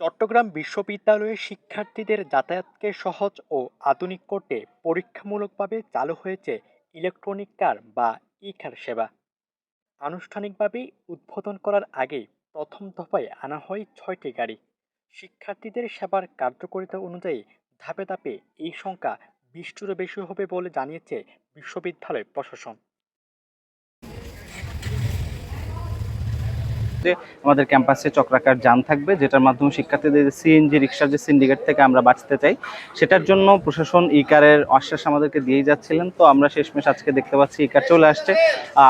চট্টগ্রাম বিশ্ববিদ্যালয়ের শিক্ষার্থীদের যাতায়াতকে সহজ ও আধুনিক করতে পরীক্ষামূলকভাবে চালু হয়েছে ইলেকট্রনিক কার বা ই কার সেবা। আনুষ্ঠানিকভাবে উদ্বোধন করার আগেই প্রথম দফায় আনা হয় ছয়টি গাড়ি। শিক্ষার্থীদের সেবার কার্যকারিতা অনুযায়ী ধাপে ধাপে এই সংখ্যা বিশটিরও বেশি হবে বলে জানিয়েছে বিশ্ববিদ্যালয় প্রশাসন। যে আমাদের ক্যাম্পাসে চক্রাকার যান থাকবে, যেটার মাধ্যমে শিক্ষার্থীদের সিএনজি রিক্সার যে সিন্ডিকেট থেকে আমরা বাঁচতে চাই, সেটার জন্য প্রশাসন ই কারের আশ্বাস আমাদেরকে দিয়েই যাচ্ছিলেন। তো আমরা শেষমেশ আজকে দেখতে পাচ্ছি ই কার চলে আসছে।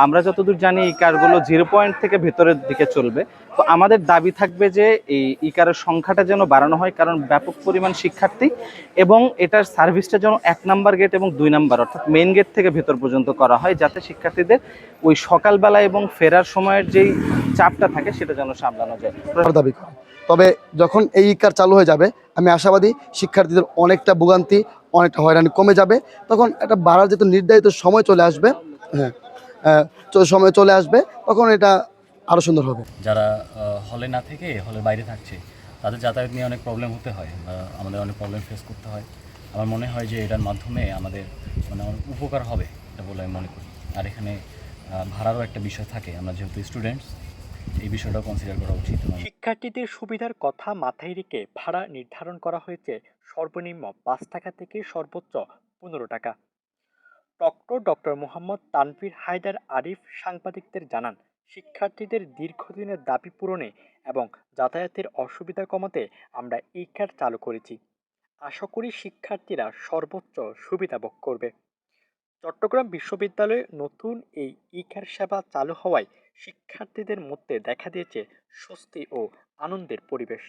আমরা যতদূর জানি ই কারগুলো জিরো পয়েন্ট থেকে ভেতরের দিকে চলবে। তো আমাদের দাবি থাকবে যে এই ই কারের সংখ্যাটা যেন বাড়ানো হয়, কারণ ব্যাপক পরিমাণ শিক্ষার্থী এবং এটার সার্ভিসটা যেন এক নাম্বার গেট এবং দুই নাম্বার, অর্থাৎ মেন গেট থেকে ভেতর পর্যন্ত করা হয়, যাতে শিক্ষার্থীদের ওই সকালবেলা এবং ফেরার সময়ের যেই চাপটা থাকে সেটা যেন সামলানো যায়। দাবি করে। তবে যখন এই কার চালু হয়ে যাবে আমি আশাবাদী শিক্ষার্থীদের অনেকটা ভোগান্তি অনেকটা হয়রানি কমে যাবে। তখন একটা বাড়ার যেহেতু নির্ধারিত সময় চলে আসবে হ্যাঁ সময় চলে আসবে তখন এটা আরও সুন্দর হবে। যারা হলে না থেকে হলের বাইরে থাকছে তাদের যাতায়াত নিয়ে অনেক প্রবলেম হতে হয় বা আমাদের অনেক প্রবলেম ফেস করতে হয়। আমার মনে হয় যে এটার মাধ্যমে আমাদের মানে অনেক উপকার হবে এটা বলে আমি মনে করি। আর এখানে ভাড়ারও একটা বিষয় থাকে। আমরা যেহেতু স্টুডেন্টস এই বিষয়টাও কনসিডার করা উচিত শিক্ষার্থীদের সুবিধার কথা মাথায় রেখে ভাড়া নির্ধারণ করা হয়েছে সর্বনিম্ন পাঁচ টাকা থেকে সর্বোচ্চ পনেরো টাকা। ডক্টর ডক্টর মোহাম্মদ তানভীর হায়দার আরিফ সাংবাদিকদের জানান, শিক্ষার্থীদের দীর্ঘদিনের দাবি পূরণে এবং যাতায়াতের অসুবিধা কমাতে আমরা ই কার্ড চালু করেছি। আশা করি শিক্ষার্থীরা সর্বোচ্চ সুবিধা ভোগ করবে। চট্টগ্রাম বিশ্ববিদ্যালয়ে নতুন এই ই কার্ড সেবা চালু হওয়ায় শিক্ষার্থীদের মধ্যে দেখা দিয়েছে স্বস্তি ও আনন্দের পরিবেশ।